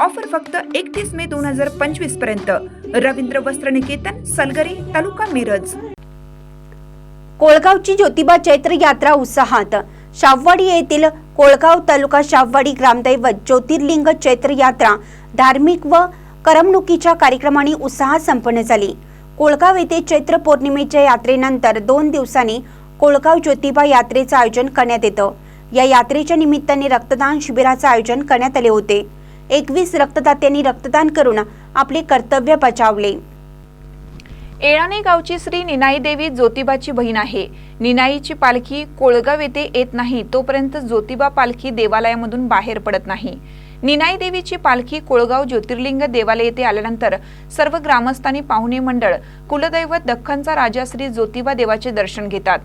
Offer फक्त एकतीस मे दोन हजार पंचवीसपर्यंत. रवींद्र वस्त्र निकेतन सलगरी तालुका मिरज. कोळगावची ज्योतिबा चैत्र यात्रा उत्साहात. शाववाडी येथील कोळगाव तालुका शाववाडी ग्रामदैवत ज्योतिर्लिंग चैत्र यात्रा धार्मिक व करमणुकीच्या कार्यक्रमाने उत्साहात संपन्न झाली. कोळगाव येथे चैत्र पौर्णिमेच्या यात्रेनंतर दोन दिवसांनी कोळगाव ज्योतिबा यात्रेचं आयोजन करण्यात येतं. या यात्रेच्या निमित्ताने रक्तदान शिबिराचं आयोजन करण्यात आले होते. एकवीस रक्तदात्यांनी रक्तदान करून आपले कर्तव्य बजावले. येळाणे गावची श्री निनाई देवी ज्योतिबाची बहीण आहे. निनाईची पालखी कोळगाव येथे येत नाही तोपर्यंत ज्योतिबा पालखी देवालयामधून बाहेर पडत नाही. निनाई देवीची पालखी कोळगाव ज्योतिर्लिंग देवालय येथे आल्यानंतर सर्व ग्रामस्थांनी पाहुणे मंडळ कुलदैवत दख्खनचा राजा श्री ज्योतिबा देवाचे दर्शन घेतात.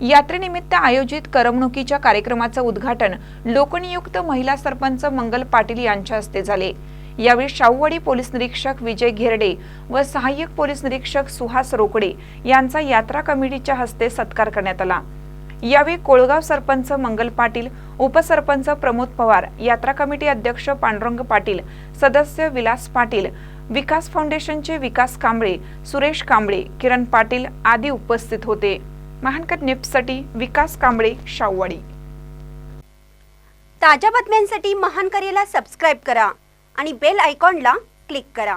यात्रेनिमित्त आयोजित करमणुकीच्या कार्यक्रमाचं उद्घाटन लोकनियुक्त महिला सरपंच मंगल पाटील यांच्या हस्ते झाले. यावेळी शाहूवाडी पोलीस निरीक्षक विजय घेरडे व सहाय्यक पोलीस निरीक्षक सुहास रोकडे यांचा यात्रा कमिटीच्या हस्ते सत्कार करण्यात आला. यावेळी कोळगाव सरपंच मंगल पाटील उपसरपंच प्रमोद पवार यात्रा कमिटी अध्यक्ष पांडुरंग पाटील सदस्य विलास पाटील विकास फाउंडेशनचे विकास कांबळे सुरेश कांबळे किरण पाटील आदी उपस्थित होते. महानकर निफ्टसाठी विकास कांबळे शाववाडी ताज्या बातम्यांसाठी महानकरेला सबस्क्राईब करा आणि बेल आयकॉनला क्लिक करा.